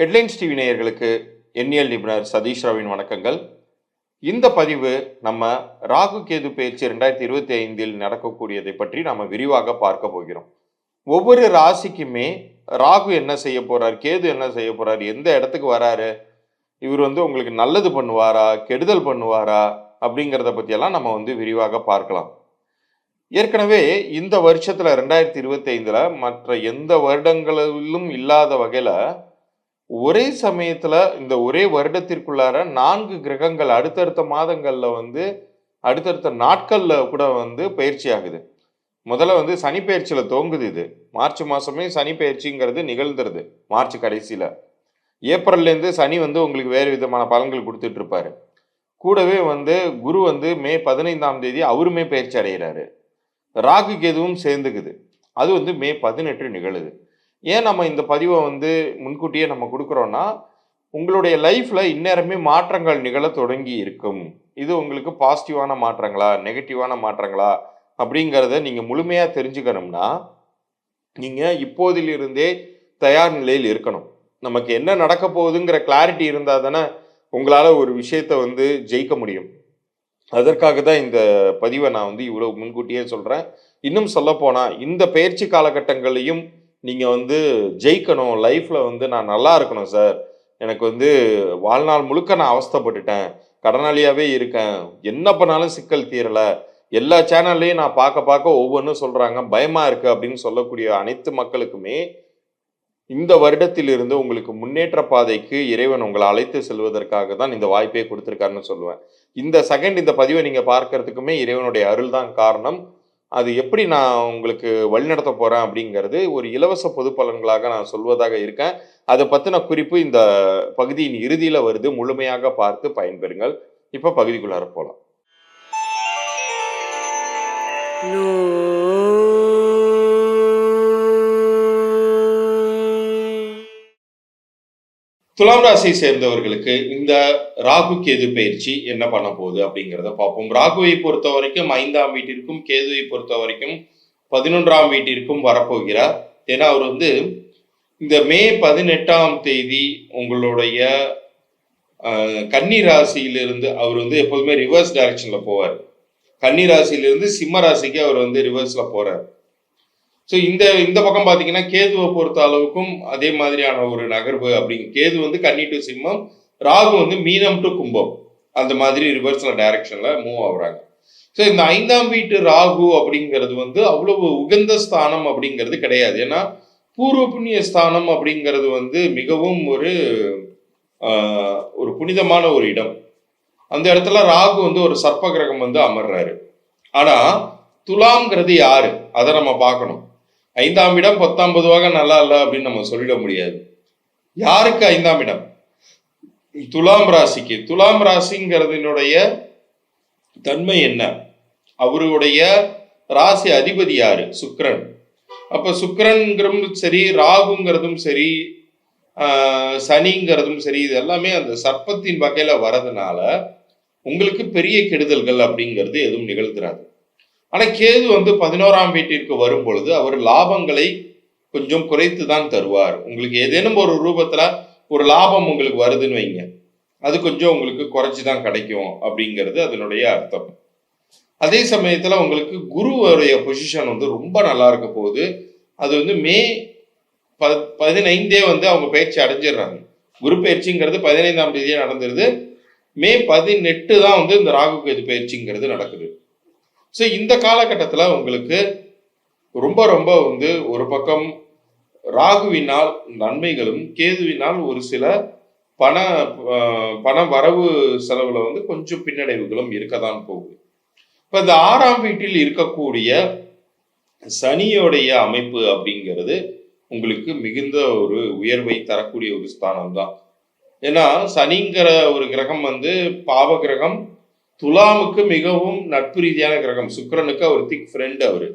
Headlines TV நேயர்களுக்கு எண்ணியல் நிபுணர் சதீஷ் ராவின் வணக்கங்கள். இந்த பதிவு நம்ம ராகு கேது பயிற்சி ரெண்டாயிரத்தி இருபத்தி ஐந்தில் நடக்கக்கூடியதை பற்றி நம்ம விரிவாக பார்க்க போகிறோம். ஒவ்வொரு ராசிக்குமே ராகு என்ன செய்ய போறார் கேது என்ன செய்ய போறார் எந்த இடத்துக்கு வராரு இவர் வந்து உங்களுக்கு நல்லது பண்ணுவாரா கெடுதல் பண்ணுவாரா அப்படிங்கிறத பற்றியெல்லாம் நம்ம வந்து விரிவாக பார்க்கலாம். ஏற்கனவே இந்த வருஷத்தில் ரெண்டாயிரத்தி இருபத்தி ஐந்தில் மற்ற எந்த வருடங்களிலும் இல்லாத வகையில் ஒரே சமயத்துல இந்த ஒரே வருடத்திற்குள்ளார நான்கு கிரகங்கள் அடுத்தடுத்த மாதங்கள்ல வந்து அடுத்தடுத்த நாட்கள்ல கூட வந்து பயிற்சி ஆகுது. முதல்ல வந்து சனி பயிற்சியில தோங்குது இது. மார்ச் மாசமே சனி பயிற்சிங்கிறது நிகழ்ந்துருது மார்ச் கடைசியில. ஏப்ரல்லேருந்து சனி வந்து உங்களுக்கு வேறு விதமான பலன்கள் கொடுத்துட்டு இருப்பாரு கூடவே வந்து குரு வந்து மே பதினைந்தாம் தேதி அவருமே பயிற்சி அடைகிறாரு ராகு கேதுவும் சேர்ந்துக்குது. அது வந்து மே பதினெட்டு நிகழுது. ஏன் நம்ம இந்த பதிவை வந்து முன்கூட்டியே நம்ம கொடுக்குறோன்னா உங்களுடைய லைஃப்பில் இந்நேரமே மாற்றங்கள் நிகழ தொடங்கி இருக்கும். இது உங்களுக்கு பாசிட்டிவான மாற்றங்களா நெகட்டிவான மாற்றங்களா அப்படிங்கிறத நீங்கள் முழுமையாக தெரிஞ்சுக்கணும்னா நீங்கள் இப்போதிலிருந்தே தயார் நிலையில் இருக்கணும். நமக்கு என்ன நடக்க போகுதுங்கிற கிளாரிட்டி இருந்தால் தானே உங்களால் ஒரு விஷயத்தை வந்து ஜெயிக்க முடியும். அதற்காக தான் இந்த பதிவை நான் வந்து இவ்வளோ முன்கூட்டியே சொல்கிறேன் இன்னும் சொல்லப்போனால் இந்த பயிற்சி காலகட்டங்களையும் நீங்கள் வந்து ஜெயிக்கணும் லைஃப்பில் வந்து நான் நல்லா இருக்கணும் சார் எனக்கு வந்து வாழ்நாள் முழுக்க நான் அவஸ்தைப்பட்டுட்டேன். கடனாளியாகவே இருக்கேன். என்ன பண்ணாலும் சிக்கல் தீரலை. எல்லா சேனல்லையும் நான் பார்க்க பார்க்க ஒவ்வொன்றும் சொல்கிறாங்க பயமாக இருக்குது அப்படின்னு சொல்லக்கூடிய அனைத்து மக்களுக்குமே இந்த வருடத்திலிருந்து உங்களுக்கு முன்னேற்ற பாதைக்கு இறைவன் உங்களை அழைத்து செல்வதற்காக தான் இந்த வாய்ப்பை கொடுத்துருக்காருன்னு சொல்லுவேன். இந்த செகண்ட் இந்த பதிவை நீங்கள் பார்க்கறதுக்குமே இறைவனுடைய அருள் தான் காரணம். அது எப்படி நான் உங்களுக்கு வழிநடத்த போகிறேன் அப்படிங்கிறது ஒரு இலவச பொது பலன்களாக நான் சொல்வதாக இருக்கேன். அதை பற்றின குறிப்பு இந்த பகுதியின் இறுதியில் வருது. முழுமையாக பார்த்து பயன்பெறுங்கள். இப்போ பகுதிக்குள்ளார போகலாம் துலாம் ராசியை சேர்ந்தவர்களுக்கு இந்த ராகு கேது பயிற்சி என்ன பண்ண போகுது அப்படிங்கிறத பார்ப்போம். ராகுவை பொறுத்த வரைக்கும் ஐந்தாம் வீட்டிற்கும் கேதுவை பொறுத்த வரைக்கும் பதினொன்றாம் வீட்டிற்கும் வரப்போகிறார். ஏன்னா அவர் வந்து இந்த மே பதினெட்டாம் தேதி உங்களுடைய கன்னி ராசியிலிருந்து அவர் வந்து எப்போதுமே ரிவர்ஸ் டைரக்ஷன்ல போவார். கன்னி ராசியிலிருந்து சிம்ம ராசிக்கு அவர் வந்து ரிவர்ஸ்ல போறார். ஸோ இந்த இந்த பக்கம் பார்த்தீங்கன்னா கேதுவை பொறுத்த அளவுக்கும் அதே மாதிரியான ஒரு நகர்வு அப்படிங்க கேது வந்து கன்னி டு சிம்மம் ராகு வந்து மீனம் டு கும்பம். அந்த மாதிரி ரிவர்ஸில் டைரக்ஷனில் மூவ் ஆகுறாங்க. ஸோ இந்த ஐந்தாம் வீட்டு ராகு அப்படிங்கிறது வந்து அவ்வளவு உகந்த ஸ்தானம் அப்படிங்கிறது கிடையாது. ஏன்னா பூர்வ புண்ணிய ஸ்தானம் அப்படிங்கிறது வந்து மிகவும் ஒரு ஒரு புனிதமான ஒரு இடம். அந்த இடத்துல ராகு வந்து ஒரு சர்ப்ப கிரகம் வந்து அமர்றாரு. ஆனா துலாம்ங்கிறது யாரு? அதை நம்ம பார்க்கணும். ஐந்தாம் இடம் பத்தாம் பொதுவாக நல்லா இல்லை அப்படின்னு நம்ம சொல்லிட முடியாது. யாருக்கு ஐந்தாம் இடம்? துலாம் ராசிக்கு. துலாம் ராசிங்கிறதுனுடைய தன்மை என்ன? அவருடைய ராசி அதிபதி யாரு? சுக்கரன். அப்ப சுக்கரன்கிறதும் சரி ராகுங்கிறதும் சரி சனிங்கிறதும் சரி இது எல்லாமே அந்த சர்ப்பத்தின் வகையில வரதுனால உங்களுக்கு பெரிய கெடுதல்கள் அப்படிங்கிறது எதுவும் நிகழ்த்துறாது ஆனால் கேது வந்து பதினோராம் வீட்டிற்கு வரும் பொழுது அவர் லாபங்களை கொஞ்சம் குறைத்து தான் தருவார். உங்களுக்கு ஏதேனும் ஒரு ரூபத்தில் ஒரு லாபம் உங்களுக்கு வருதுன்னு வைங்க. அது கொஞ்சம் உங்களுக்கு குறைச்சி தான் கிடைக்கும் அப்படிங்கிறது அதனுடைய அர்த்தம். அதே சமயத்தில் உங்களுக்கு குருவுடைய பொசிஷன் வந்து ரொம்ப நல்லா இருக்க போகுது. அது வந்து மே ப பதினைந்தே வந்து அவங்க பயிற்சி அடைஞ்சிடுறாங்க. குரு பயிற்சிங்கிறது பதினைந்தாம் தேதியே நடந்துருது. மே பதினெட்டு தான் வந்து இந்த ராகு கேது பயிற்சிங்கிறது நடக்குது. ஸோ இந்த காலகட்டத்தில் உங்களுக்கு ரொம்ப ரொம்ப வந்து ஒரு பக்கம் ராகுவினால் நன்மைகளும் கேதுவினால் ஒரு சில பண பண வரவு செலவுல வந்து கொஞ்சம் பின்னடைவுகளும் இருக்க தான் போகுது. இப்போ இந்த ஆறாம் வீட்டில் இருக்கக்கூடிய சனியோடைய அமைப்பு அப்படிங்கிறது உங்களுக்கு மிகுந்த ஒரு உயர்வை தரக்கூடிய ஒரு ஸ்தானம் தான் ஏன்னா சனிங்கிற ஒரு கிரகம் வந்து பாவ கிரகம் துலாமுக்கு மிகவும் நட்பு ரீதியான கிரகம். சுக்கிரனுக்கு அவர் திக் ஃப்ரெண்ட் அவர்.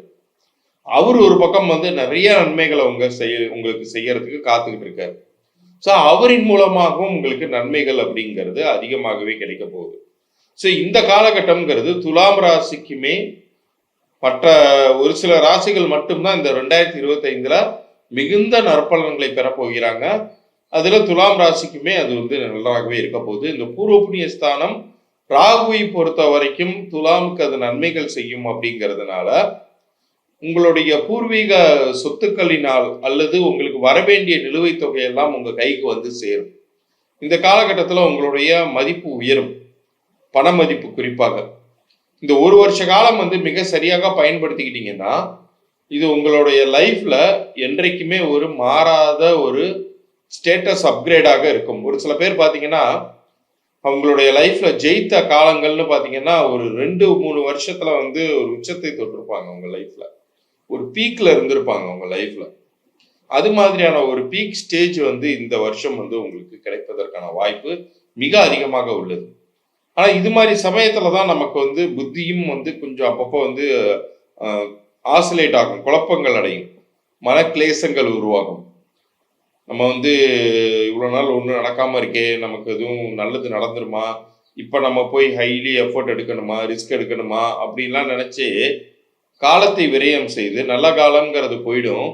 அவர் ஒரு பக்கம் வந்து நிறைய நன்மைகளை உங்க செய்ய உங்களுக்கு செய்யறதுக்கு காத்துக்கிட்டு இருக்காரு. ஸோ அவரின் மூலமாகவும் உங்களுக்கு நன்மைகள் அப்படிங்கிறது அதிகமாகவே கிடைக்க போகுது. ஸோ இந்த காலகட்டம்ங்கிறது துலாம் ராசிக்குமே மற்ற ஒரு சில ராசிகள் மட்டும்தான் இந்த ரெண்டாயிரத்தி இருபத்தைந்துல மிகுந்த நற்பலன்களை பெறப்போகிறாங்க போகிறாங்க. துலாம் ராசிக்குமே அது வந்து நல்லாகவே இருக்க போகுது. இந்த பூர்வ புண்ணிய ஸ்தானம் ராகுவை பொறுத்த வரைக்கும் துலாமுக்கு அது நன்மைகள் செய்யும் அப்படிங்கிறதுனால உங்களுடைய பூர்வீக சொத்துக்களினால் அல்லது உங்களுக்கு வரவேண்டிய நிலுவைத் தொகையெல்லாம் உங்கள் கைக்கு வந்து சேரும். இந்த காலகட்டத்தில் உங்களுடைய மதிப்பு உயரும். பண மதிப்பு குறிப்பாக. இந்த ஒரு வருஷ காலம் வந்து மிக சரியாக பயன்படுத்திக்கிட்டீங்கன்னா இது உங்களுடைய லைஃப்ல என்றைக்குமே ஒரு மாறாத ஒரு ஸ்டேட்டஸ் அப்கிரேடாக இருக்கும். ஒரு சில பேர் பார்த்தீங்கன்னா அவங்களுடைய லைஃப்ல ஜெயித்த காலங்கள்னு பார்த்தீங்கன்னா ஒரு ரெண்டு மூணு வருஷத்துல வந்து ஒரு உச்சத்தை தொட்டிருப்பாங்க அவங்க லைஃப்ல. ஒரு பீக்ல இருந்திருப்பாங்க அவங்க லைஃப்ல. அது மாதிரியான ஒரு பீக் ஸ்டேஜ் வந்து இந்த வருஷம் வந்து உங்களுக்கு கிடைப்பதற்கான வாய்ப்பு மிக அதிகமாக உள்ளது. ஆனா இது மாதிரி சமயத்துல தான் நமக்கு வந்து புத்தியும் வந்து கொஞ்சம் அப்பப்போ வந்து ஆசிலேட் ஆகும் குழப்பங்கள் அடையும். மனக்லேசங்கள் உருவாகும். நம்ம வந்து இவ்வளோ நாள் ஒன்றும் நடக்காமல் இருக்கே நமக்கு எதுவும் நல்லது நடந்துருமா? இப்போ நம்ம போய் ஹைலி எஃபர்ட் எடுக்கணுமா? ரிஸ்க் எடுக்கணுமா? அப்படின்லாம் நினச்சி காலத்தை விரயம் செய்து நல்ல காலங்கிறது போயிடும்.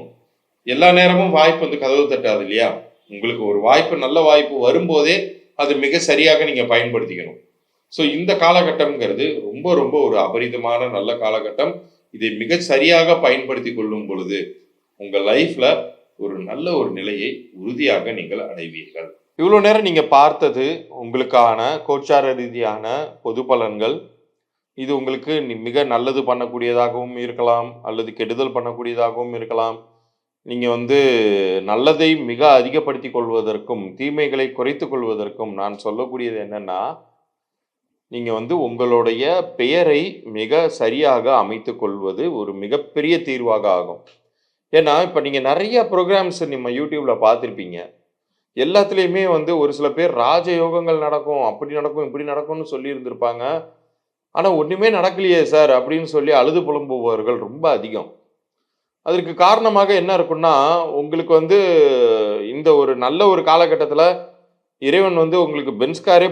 எல்லா நேரமும் வாய்ப்பு வந்து கதவு தட்டாது இல்லையா? உங்களுக்கு ஒரு வாய்ப்பு நல்ல வாய்ப்பு வரும்போதே அது மிக சரியாக நீங்கள் பயன்படுத்திக்கணும். ஸோ இந்த காலகட்டம்ங்கிறது ரொம்ப ரொம்ப ஒரு அபரிதமான நல்ல காலகட்டம். இதை மிக சரியாக பயன்படுத்தி கொள்ளும் பொழுது உங்கள் லைஃப்பில் ஒரு நல்ல ஒரு நிலையை உறுதியாக நீங்கள் அடைவீர்கள். இவ்வளோ நேரம் நீங்க பார்த்தது உங்களுக்கான கோச்சார ரீதியான பொது பலன்கள். இது உங்களுக்கு மிக நல்லது பண்ணக்கூடியதாகவும் இருக்கலாம் அல்லது கெடுதல் பண்ணக்கூடியதாகவும் இருக்கலாம். நீங்க வந்து நல்லதை மிக அதிகப்படுத்தி கொள்வதற்கும் தீமைகளை குறைத்து கொள்வதற்கும் நான் சொல்லக்கூடியது என்னன்னா நீங்க வந்து உங்களுடைய பெயரை மிக சரியாக அமைத்து கொள்வது ஒரு மிகப்பெரிய தீர்வாக ஆகும். ஏன்னா இப்போ நீங்கள் நிறைய ப்ரோக்ராம்ஸ் நம்ம யூடியூப்பில் பார்த்துருப்பீங்க. எல்லாத்துலேயுமே வந்து ஒரு சில பேர் ராஜயோகங்கள் நடக்கும் அப்படி நடக்கும் இப்படி நடக்கும்னு சொல்லியிருந்திருப்பாங்க ஆனால் ஒன்றுமே நடக்கலையே சார் அப்படின்னு சொல்லி அழுது புலம்புபவர்கள் ரொம்ப அதிகம். அதற்கு காரணமாக என்ன இருக்குன்னா உங்களுக்கு வந்து இந்த ஒரு நல்ல ஒரு காலகட்டத்தில் இறைவன் வந்து உங்களுக்கு பென்ஸ் காரே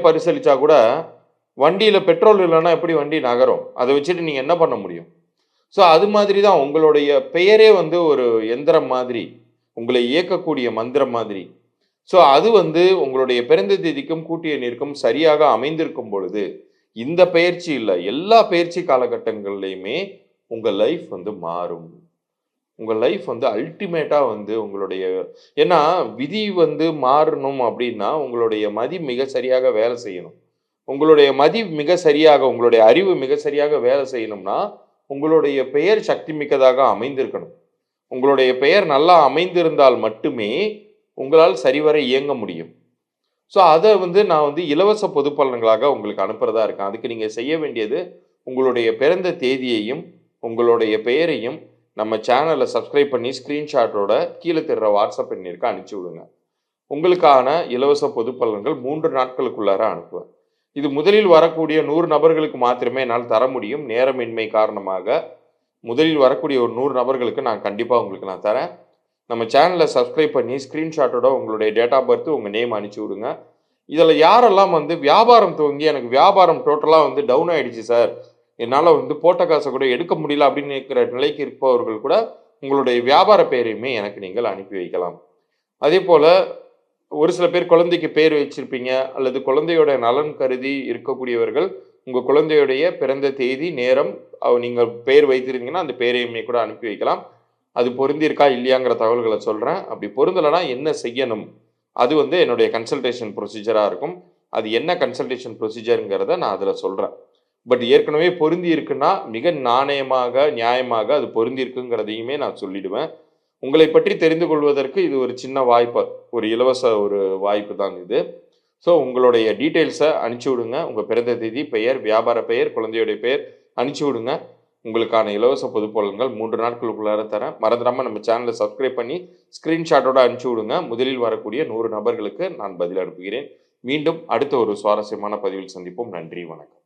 கூட வண்டியில் பெட்ரோல் இல்லைன்னா எப்படி வண்டி நகரும்? அதை வச்சுட்டு நீங்கள் என்ன பண்ண முடியும்? ஸோ அது மாதிரி தான் உங்களுடைய பெயரே வந்து ஒரு எந்திரம் மாதிரி உங்களை இயக்கக்கூடிய மந்திரம் மாதிரி. ஸோ அது வந்து உங்களுடைய பிறந்த தேதிக்கும் கூட்டிய நீருக்கும் சரியாக அமைந்திருக்கும் பொழுது இந்த பயிற்சி இல்லை எல்லா பயிற்சி காலகட்டங்கள்லையுமே உங்கள் லைஃப் வந்து மாறும். உங்கள் லைஃப் வந்து அல்டிமேட்டாக வந்து உங்களுடைய ஏன்னா விதி வந்து மாறணும் அப்படின்னா உங்களுடைய மதி மிக சரியாக வேலை செய்யணும். உங்களுடைய மதி மிக சரியாக உங்களுடைய அறிவு மிக சரியாக வேலை செய்யணும்னா உங்களுடைய பெயர் சக்தி மிக்கதாக அமைந்திருக்கணும். உங்களுடைய பெயர் நல்லா அமைந்திருந்தால் மட்டுமே உங்களால் சரிவர இயங்க முடியும். ஸோ அதை வந்து நான் வந்து இலவச பொது பலன்களாக உங்களுக்கு அனுப்புகிறதா இருக்கேன். அதுக்கு நீங்கள் செய்ய வேண்டியது உங்களுடைய பிறந்த தேதியையும் உங்களுடைய பெயரையும் நம்ம சேனலை சப்ஸ்கிரைப் பண்ணி ஸ்க்ரீன்ஷாட்டோட கீழே தெரிற வாட்ஸ்அப் எண்ணிற்கு அனுப்பிச்சி விடுங்க. உங்களுக்கான இலவச பொது பலன்கள் மூன்று நாட்களுக்குள்ளார அனுப்புவேன். இது முதலில் வரக்கூடிய நூறு நபர்களுக்கு மாத்திரமே என்னால் தர முடியும். நேரமின்மை காரணமாக முதலில் வரக்கூடிய ஒரு நூறு நபர்களுக்கு நான் கண்டிப்பாக உங்களுக்கு நான் தரேன். நம்ம சேனலை சப்ஸ்கிரைப் பண்ணி ஸ்க்ரீன்ஷாட்டோட உங்களுடைய டேட் ஆஃப் பர்த் உங்கள் நேம் அனுப்பிச்சி விடுங்க. இதில் யாரெல்லாம் வந்து வியாபாரம் துவங்கி எனக்கு வியாபாரம் டோட்டலாக வந்து டவுன் ஆகிடுச்சு சார் என்னால் வந்து போட்ட காசை கூட எடுக்க முடியல அப்படின்னு இருக்கிற நிலைக்கு இருப்பவர்கள் கூட உங்களுடைய வியாபார பெயரையுமே எனக்கு நீங்கள் அனுப்பி வைக்கலாம். அதே போல் ஒரு சில பேர் குழந்தைக்கு பேர் வச்சிருப்பீங்க அல்லது குழந்தையோட நலன் கருதி இருக்கக்கூடியவர்கள் உங்கள் குழந்தையுடைய பிறந்த தேதி நேரம் அவ- நீங்கள் பெயர் வைத்திருந்தீங்கன்னா அந்த பெயரையுமே கூட அனுப்பி வைக்கலாம். அது பொருந்திருக்கா இல்லையாங்கிற தகவல்களை சொல்கிறேன் அப்படி பொருந்தலைன்னா என்ன செய்யணும்? அது வந்து என்னுடைய கன்சல்டேஷன் ப்ரொசீஜராக இருக்கும். அது என்ன கன்சல்டேஷன் ப்ரொசீஜருங்கிறத நான் அதில் சொல்கிறேன் பட் ஏற்கனவே பொருந்தி இருக்குன்னா மிக நாணயமாக நியாயமாக அது பொருந்தி இருக்குங்கிறதையுமே நான் சொல்லிடுவேன். உங்களை பற்றி தெரிந்து கொள்வதற்கு இது ஒரு சின்ன வாய்ப்பு ஒரு இலவச ஒரு வாய்ப்பு தான் இது. ஸோ உங்களுடைய டீட்டெயில்ஸை அனுப்பிச்சி விடுங்க. உங்கள் பிறந்த தேதி பெயர் வியாபார பெயர் குழந்தையுடைய பெயர் அனுப்பிச்சி விடுங்க. உங்களுக்கான இலவச பொது பலன்கள் மூன்று நாட்களுக்குள்ளார தரேன். மறந்துடாமல் நம்ம சேனலை சப்ஸ்கிரைப் பண்ணி ஸ்க்ரீன்ஷாட்டோட அனுப்பிச்சி விடுங்க. முதலில் வரக்கூடிய நூறு நபர்களுக்கு நான் பதில் அனுப்புகிறேன். மீண்டும் அடுத்த ஒரு சுவாரஸ்யமான பதிவில் சந்திப்போம். நன்றி வணக்கம்.